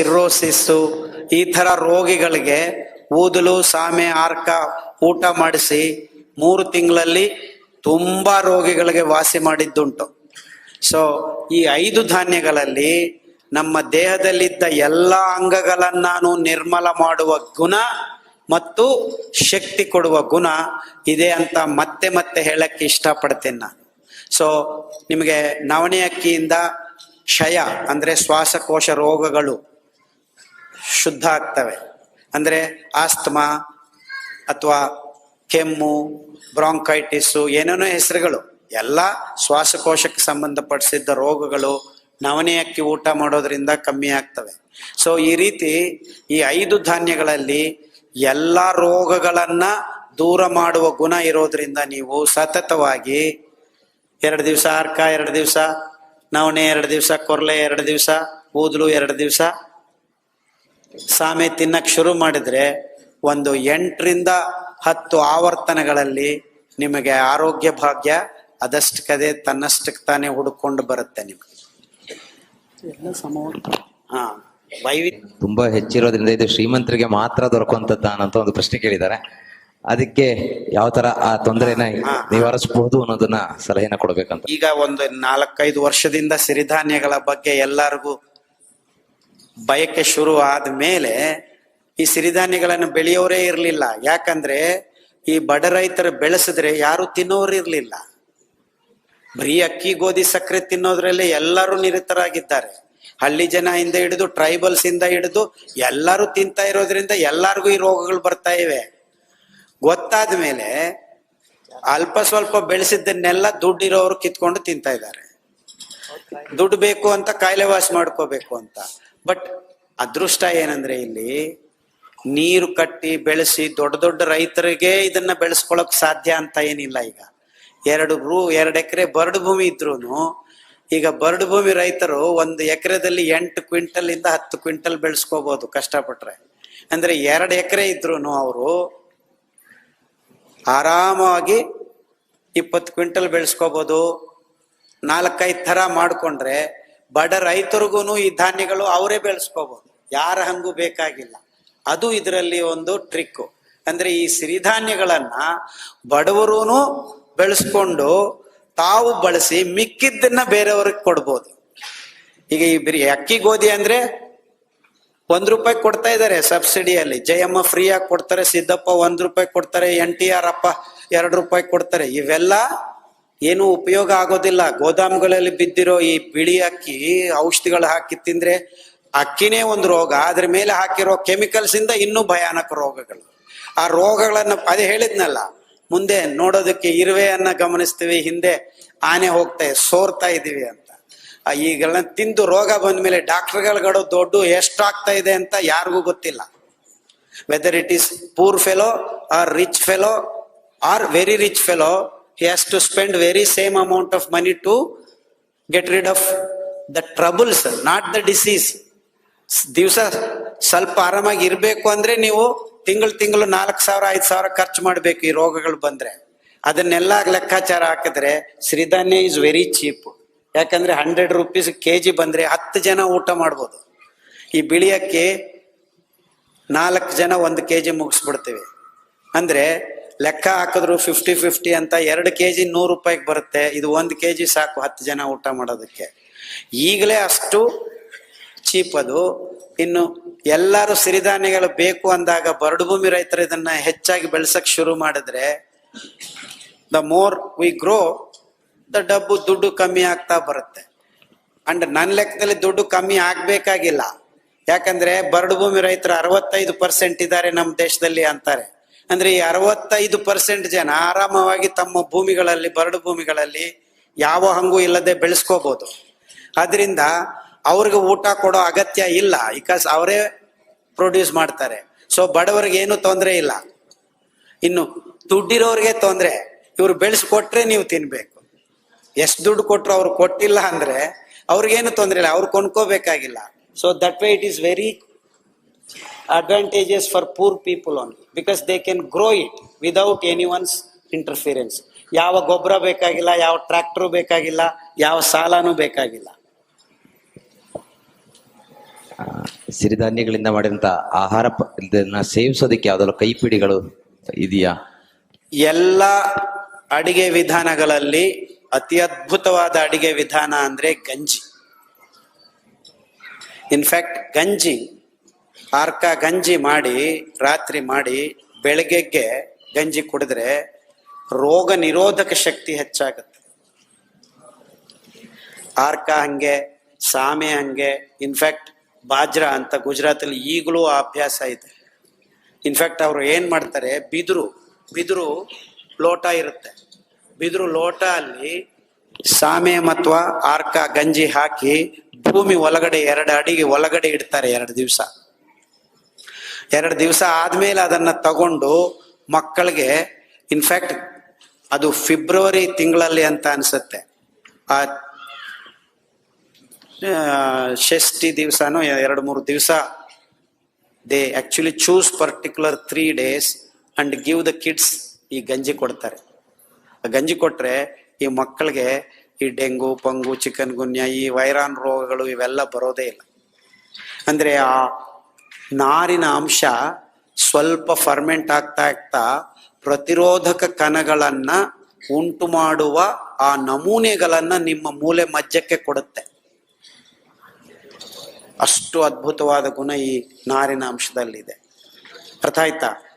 ಸಿರ್ರೋಸಿಸ್ಸು ಈ ಥರ ರೋಗಿಗಳಿಗೆ ಊದಲು, ಸಾಮೆ, ಆರ್ಕ ಊಟ ಮಾಡಿಸಿ ಮೂರು ತಿಂಗಳಲ್ಲಿ ತುಂಬಾ ರೋಗಿಗಳಿಗೆ ವಾಸಿ ಮಾಡಿದ್ದುಂಟು. ಸೊ ಈ ಐದು ಧಾನ್ಯಗಳಲ್ಲಿ ನಮ್ಮ ದೇಹದಲ್ಲಿದ್ದ ಎಲ್ಲ ಅಂಗಗಳನ್ನು ನಿರ್ಮಲ ಮಾಡುವ ಗುಣ ಮತ್ತು ಶಕ್ತಿ ಕೊಡುವ ಗುಣ ಇದೆ ಅಂತ ಮತ್ತೆ ಮತ್ತೆ ಹೇಳಕ್ಕೆ ಇಷ್ಟಪಡ್ತೇನೆ ನಾನು. ಸೊ ನಿಮಗೆ ನವಣೆ ಅಕ್ಕಿಯಿಂದ ಕ್ಷಯ ಅಂದ್ರೆ ಶ್ವಾಸಕೋಶ ರೋಗಗಳು ಶುದ್ಧ ಆಗ್ತವೆ. ಅಂದ್ರೆ ಆಸ್ತಮಾ ಅಥವಾ ಕೆಮ್ಮು, ಬ್ರಾಂಕೈಟಿಸು, ಏನೇನೋ ಹೆಸರುಗಳು. ಎಲ್ಲ ಶ್ವಾಸಕೋಶಕ್ಕೆ ಸಂಬಂಧಪಡಿಸಿದ್ದ ರೋಗಗಳು ನವಣೆ ಅಕ್ಕಿ ಊಟ ಮಾಡೋದ್ರಿಂದ ಕಮ್ಮಿ ಆಗ್ತವೆ. ಸೊ ಈ ರೀತಿ ಈ ಐದು ಧಾನ್ಯಗಳಲ್ಲಿ ಎಲ್ಲ ರೋಗಗಳನ್ನ ದೂರ ಮಾಡುವ ಗುಣ ಇರೋದ್ರಿಂದ ನೀವು ಸತತವಾಗಿ ಎರಡು ದಿವಸ ಅರ್ಕ, ಎರಡು ದಿವಸ ನವಣೆ, ಎರಡು ದಿವಸ ಕೊರಲೆ, ಎರಡು ದಿವಸ ಕೂದಲು ಎರಡು ದಿವಸ ಸಾಮೆ ತಿನ್ನಕ್ ಶುರು ಮಾಡಿದ್ರೆ ಒಂದು ಎಂಟರಿಂದ ಹತ್ತು ಆವರ್ತನಗಳಲ್ಲಿ ನಿಮಗೆ ಆರೋಗ್ಯ ಭಾಗ್ಯ ಅದಷ್ಟಕ್ಕದೇ ತನ್ನಷ್ಟಕ್ಕೆ ತಾನೇ ಹುಡುಕೊಂಡು ಬರುತ್ತೆ ನಿಮಗೆ. ಹಾ ವೈವಿಧ್ಯ ತುಂಬಾ ಹೆಚ್ಚಿರೋದ್ರಿಂದ ಇದು ಶ್ರೀಮಂತರಿಗೆ ಮಾತ್ರ ದೊರಕುವಂತದ್ದಾನಂತ ಒಂದು ಪ್ರಶ್ನೆ ಕೇಳಿದ್ದಾರೆ. ಅದಕ್ಕೆ ಯಾವ ತರ ಆ ತೊಂದರೆನ ನಿವಾರಿಸಬಹುದು ಅನ್ನೋದನ್ನ ಸಲಹೆನ ಕೊಡ್ಬೇಕಂತ. ಈಗ ಒಂದು ನಾಲ್ಕೈದು ವರ್ಷದಿಂದ ಸಿರಿಧಾನ್ಯಗಳ ಬಗ್ಗೆ ಎಲ್ಲರಿಗೂ ಬಯಕೆ ಶುರು ಆದ್ಮೇಲೆ ಈ ಸಿರಿಧಾನ್ಯಗಳನ್ನು ಬೆಳೆಯೋರೇ ಇರಲಿಲ್ಲ. ಯಾಕಂದ್ರೆ ಈ ಬಡ ರೈತರು ಬೆಳೆಸಿದ್ರೆ ಯಾರು ತಿನ್ನೋರು ಇರಲಿಲ್ಲ. ಬರೀ ಅಕ್ಕಿ, ಗೋಧಿ, ಸಕ್ಕರೆ ತಿನ್ನೋದ್ರಲ್ಲಿ ಎಲ್ಲರೂ ನಿರತರಾಗಿದ್ದಾರೆ. ಹಳ್ಳಿ ಜನ ಇಂದ ಹಿಡಿದು ಟ್ರೈಬಲ್ಸ್ ಇಂದ ಹಿಡಿದು ಎಲ್ಲರೂ ತಿಂತಾ ಇರೋದ್ರಿಂದ ಎಲ್ಲರಿಗೂ ಈ ರೋಗಗಳು ಬರ್ತಾ ಇವೆ. ಗೊತ್ತಾದ ಮೇಲೆ ಅಲ್ಪ ಸ್ವಲ್ಪ ಬೆಳೆಸಿದ್ದನ್ನೆಲ್ಲ ದುಡ್ಡಿರೋರು ಕಿತ್ಕೊಂಡು ತಿಂತಾ ಇದ್ದಾರೆ. ದುಡ್ಡು ಬೇಕು ಅಂತ ಕಾಯಿಲೆ ವಾಸ ಮಾಡ್ಕೋಬೇಕು ಅಂತ. ಬಟ್ ಅದೃಷ್ಟ ಏನಂದ್ರೆ ಇಲ್ಲಿ ನೀರು ಕಟ್ಟಿ ಬೆಳೆಸಿ ದೊಡ್ಡ ದೊಡ್ಡ ರೈತರಿಗೆ ಇದನ್ನ ಬೆಳೆಸ್ಕೊಳಕ್ ಸಾಧ್ಯ ಅಂತ ಏನಿಲ್ಲ ಈಗ. ಎರಡು ರೂ ಎರಡು ಎಕರೆ ಬರಡು ಭೂಮಿ ಇದ್ರೂನು ಈಗ ಬರಡು ಭೂಮಿ ರೈತರು ಒಂದು ಎಕರೆದಲ್ಲಿ ಎಂಟು ಕ್ವಿಂಟಲ್ ಇಂದ ಹತ್ತು ಕ್ವಿಂಟಲ್ ಬೆಳೆಸ್ಕೋಬಹುದು ಕಷ್ಟಪಟ್ರೆ. ಅಂದ್ರೆ ಎರಡು ಎಕರೆ ಇದ್ರೂನು ಅವರು ಆರಾಮಾಗಿ ಇಪ್ಪತ್ತು ಕ್ವಿಂಟಲ್ ಬೆಳೆಸ್ಕೋಬಹುದು ನಾಲ್ಕೈದು ಥರ ಮಾಡಿಕೊಂಡ್ರೆ ಬಡ ರೈತರಿಗೂ ಈ ಧಾನ್ಯಗಳು ಅವರೇ ಬೆಳೆಸ್ಕೋಬಹುದು ಯಾರ ಹಂಗೂ ಬೇಕಾಗಿಲ್ಲ. ಅದು ಇದರಲ್ಲಿ ಒಂದು ಟ್ರಿಕ್ ಅಂದ್ರೆ ಈ ಸಿರಿಧಾನ್ಯಗಳನ್ನ ಬಡವರೂ ಬೆಳೆಸ್ಕೊಂಡು ತಾವು ಬಳಸಿ ಮಿಕ್ಕಿದ್ದನ್ನ ಬೇರೆಯವ್ರಿಗೆ ಕೊಡ್ಬೋದು. ಈಗ ಈ ಬರೀ ಅಕ್ಕಿ ಗೋಧಿ ಅಂದ್ರೆ ಒಂದ್ ರೂಪಾಯಿ ಕೊಡ್ತಾ ಇದ್ದಾರೆ ಸಬ್ಸಿಡಿಯಲ್ಲಿ. ಜಯಮ್ಮ ಫ್ರೀಯಾಗಿ ಕೊಡ್ತಾರೆ, ಸಿದ್ದಪ್ಪ ಒಂದ್ ರೂಪಾಯಿ ಕೊಡ್ತಾರೆ, ಎನ್ ಟಿ ಆರ್ ಅಪ್ಪ ಎರಡು ರೂಪಾಯಿ ಕೊಡ್ತಾರೆ. ಇವೆಲ್ಲ ಏನು ಉಪಯೋಗ ಆಗೋದಿಲ್ಲ. ಗೋದಾಮುಗಳಲ್ಲಿ ಬಿದ್ದಿರೋ ಈ ಬಿಳಿ ಅಕ್ಕಿ, ಔಷಧಿಗಳು ಹಾಕಿ ತಿಂದ್ರೆ ಅಕ್ಕಿನೇ ಒಂದು ರೋಗ. ಅದ್ರ ಮೇಲೆ ಹಾಕಿರೋ ಕೆಮಿಕಲ್ಸ್ ಇಂದ ಇನ್ನೂ ಭಯಾನಕ ರೋಗಗಳು. ಆ ರೋಗಗಳನ್ನ, ಅದೇ ಹೇಳಿದ್ನಲ್ಲ, ಮುಂದೆ ನೋಡೋದಕ್ಕೆ ಇರುವೆಯನ್ನ ಗಮನಿಸ್ತೀವಿ, ಹಿಂದೆ ಆನೆ ಹೋಗ್ತಾ, ಸೋರ್ತಾ ಇದೀವಿ ಅಂತ. ಈಗೆಲ್ಲ ತಿಂದು ರೋಗ ಬಂದ ಮೇಲೆ ಡಾಕ್ಟರ್ಗಳು ದೊಡ್ಡ ಎಷ್ಟಾಗ್ತಾ ಇದೆ ಅಂತ ಯಾರಿಗೂ ಗೊತ್ತಿಲ್ಲ. Whether it is poor fellow or rich fellow or very rich fellow he has to spend very same amount of money to get rid of the troubles not the disease. ದಿವಸ ಸ್ವಲ್ಪ ಆರಾಮಾಗಿ ಇರಬೇಕು ಅಂದ್ರೆ ನೀವು ತಿಂಗಳು ತಿಂಗಳು ನಾಲ್ಕು ಸಾವಿರ, ಐದು ಸಾವಿರ ಖರ್ಚು ಮಾಡಬೇಕು ಈ ರೋಗಗಳು ಬಂದ್ರೆ. ಅದನ್ನೆಲ್ಲ ಲೆಕ್ಕಾಚಾರ ಹಾಕಿದ್ರೆ ಸಿರಿಧಾನ್ಯ ಇಸ್ ವೆರಿ ಚೀಪ್ ಯಾಕಂದ್ರೆ ಹಂಡ್ರೆಡ್ ರುಪೀಸ್ ಕೆ ಜಿ ಬಂದ್ರೆ ಹತ್ತು ಜನ ಊಟ ಮಾಡ್ಬೋದು. ಈ ಬಿಳಿಯಕ್ಕೆ ನಾಲ್ಕು ಜನ ಒಂದು ಕೆ ಜಿ ಮುಗಿಸ್ಬಿಡ್ತೀವಿ. ಅಂದ್ರೆ ಲೆಕ್ಕ ಹಾಕಿದ್ರು ಫಿಫ್ಟಿ ಫಿಫ್ಟಿ ಅಂತ ಎರಡು ಕೆ ಜಿ ನೂರು ರೂಪಾಯಿಗೆ ಬರುತ್ತೆ. ಇದು ಒಂದು ಕೆ ಜಿ ಸಾಕು ಹತ್ತು ಜನ ಊಟ ಮಾಡೋದಕ್ಕೆ. ಈಗಲೇ ಅಷ್ಟು ಚೀಪ್ ಅದು. ಇನ್ನು ಎಲ್ಲರೂ ಸಿರಿಧಾನ್ಯಗಳು ಬೇಕು ಅಂದಾಗ ಬರಡು ಭೂಮಿ ರೈತರು ಇದನ್ನ ಹೆಚ್ಚಾಗಿ ಬೆಳೆಸಕ್ ಶುರು ಮಾಡಿದ್ರೆ the more we grow the ಡಬ್ಬು ದುಡ್ಡು ಕಮ್ಮಿ ಆಗ್ತಾ ಬರುತ್ತೆ. ಅಂಡ್ ನನ್ನ ಲೆಕ್ಕದಲ್ಲಿ ದುಡ್ಡು ಕಮ್ಮಿ ಆಗ್ಬೇಕಾಗಿಲ್ಲ. ಯಾಕಂದ್ರೆ ಬರಡು ಭೂಮಿ ರೈತರು ಅರವತ್ತೈದು ಪರ್ಸೆಂಟ್ ಇದ್ದಾರೆ ನಮ್ಮ ದೇಶದಲ್ಲಿ ಅಂತಾರೆ. ಅಂದ್ರೆ ಅರವತ್ತೈದು ಪರ್ಸೆಂಟ್ ಜನ ಆರಾಮವಾಗಿ ತಮ್ಮ ಭೂಮಿಗಳಲ್ಲಿ, ಬರಡು ಭೂಮಿಗಳಲ್ಲಿ ಯಾವ ಹಂಗು ಇಲ್ಲದೆ ಬೆಳೆಸ್ಕೋಬಹುದು ಅದರಿಂದ ಅವ್ರಿಗೆ ಊಟ ಕೊಡೋ ಅಗತ್ಯ ಇಲ್ಲ. ಬಿಕಾಸ್ ಅವರೇ ಪ್ರೊಡ್ಯೂಸ್ ಮಾಡ್ತಾರೆ. ಸೊ ಬಡವರಿಗೆ ಏನು ತೊಂದರೆ ಇಲ್ಲ. ಇನ್ನು ದುಡ್ಡಿರೋರಿಗೆ ತೊಂದರೆ. ಇವ್ರು ಬೆಳೆಸ್ಕೊಟ್ರೆ ನೀವು ತಿನ್ಬೇಕು. ಎಷ್ಟು ದುಡ್ಡು ಕೊಟ್ಟರು ಅವ್ರು ಕೊಟ್ಟಿಲ್ಲ ಅಂದ್ರೆ ಅವ್ರಿಗೇನು ತೊಂದರೆ ಇಲ್ಲ. ಅವ್ರು ಕೊಂಡ್ಕೋಬೇಕಾಗಿಲ್ಲ. So that way it is very advantages for poor people only because they can grow it without any one's interference ಯಾವ ಗೊಬ್ಬರ ಬೇಕಾಗಿಲ್ಲ ಯಾವ ಟ್ರ್ಯಾಕ್ಟರ್ ಬೇಕಾಗಿಲ್ಲ ಯಾವ ಸಾಲನೂ ಬೇಕಾಗಿಲ್ಲ. ಸಿರಿಧಾನ್ಯಗಳಿಂದ ಮಾಡಿದಂತ ಆಹಾರ ಸೇವಿಸೋದಕ್ಕೆ ಯಾವ್ದಾದ್ರು ಕೈಪಿಡಿಗಳು ಇದೆಯಾ? ಎಲ್ಲ ಅಡಿಗೆ ವಿಧಾನಗಳಲ್ಲಿ ಅತಿ ಅದ್ಭುತವಾದ ಅಡಿಗೆ ವಿಧಾನ ಅಂದ್ರೆ ಗಂಜಿ. ಇನ್ಫ್ಯಾಕ್ಟ್ ಗಂಜಿ ಆರ್ಕ ಗಂಜಿ ಮಾಡಿ, ರಾತ್ರಿ ಮಾಡಿ, ಬೆಳಗ್ಗೆಗೆ ಗಂಜಿ ಕುಡಿದ್ರೆ ರೋಗ ನಿರೋಧಕ ಶಕ್ತಿ ಹೆಚ್ಚಾಗುತ್ತೆ. ಆರ್ಕ ಹಂಗೆ, ಸಾಮೆ ಹಂಗೆ ಇನ್ಫ್ಯಾಕ್ಟ್ ಬಾಜ್ರಾ ಅಂತ ಗುಜರಾತಲ್ಲಿ ಈಗಲೂ ಆ ಅಭ್ಯಾಸ ಇದೆ. ಇನ್ಫ್ಯಾಕ್ಟ್ ಅವರು ಏನು ಮಾಡ್ತಾರೆ, ಬಿದಿರು ಬಿದಿರು ಲೋಟ ಇರುತ್ತೆ. ಬಿದಿರು ಲೋಟ ಅಲ್ಲಿ ಸಾಮೆ ಮತ್ತು ಆರ್ಕ ಗಂಜಿ ಹಾಕಿ ಭೂಮಿ ಒಳಗಡೆ ಎರಡು ಅಡಿಗೆ ಒಳಗಡೆ ಇಡ್ತಾರೆ ಎರಡು ದಿವಸ. ಎರಡು ದಿವಸ ಆದ್ಮೇಲೆ ಅದನ್ನ ತಗೊಂಡು ಮಕ್ಕಳಿಗೆ ಇನ್ಫ್ಯಾಕ್ಟ್ ಅದು ಫೆಬ್ರವರಿ ತಿಂಗಳಲ್ಲಿ ಅಂತ ಅನ್ಸುತ್ತೆ. ಆ ಷಷ್ಠಿ ದಿವಸನೋ, ಎರಡು ಮೂರು ದಿವಸ they actually choose particular three days and give the kids ಈ ಗಂಜಿ ಕೊಡ್ತಾರೆ. ಆ ಗಂಜಿ ಕೊಟ್ರೆ ಈ ಮಕ್ಕಳಿಗೆ ಈ ಡೆಂಗು, ಪಂಗು, ಚಿಕನ್ ಗುನ್ಯ, ಈ ವೈರಾನ್ ರೋಗಗಳು ಇವೆಲ್ಲ ಬರೋದೇ ಇಲ್ಲ. ಅಂದ್ರೆ ಆ ನಾರಿನ ಅಂಶ ಸ್ವಲ್ಪ ಫರ್ಮೆಂಟ್ ಆಗ್ತಾ ಆಗ್ತಾ ಪ್ರತಿರೋಧಕ ಕಣಗಳನ್ನ ಉಂಟು ಮಾಡುವ ಆ ನಮೂನೆಗಳನ್ನ ನಿಮ್ಮ ಮೂಲೆ ಮಜ್ಜಕ್ಕೆ ಕೊಡುತ್ತೆ. ಅಷ್ಟು ಅದ್ಭುತವಾದ ಗುಣ ಈ ನಾರಿನ ಅಂಶದಲ್ಲಿದೆ. ಅರ್ಥ ಆಯ್ತಾ?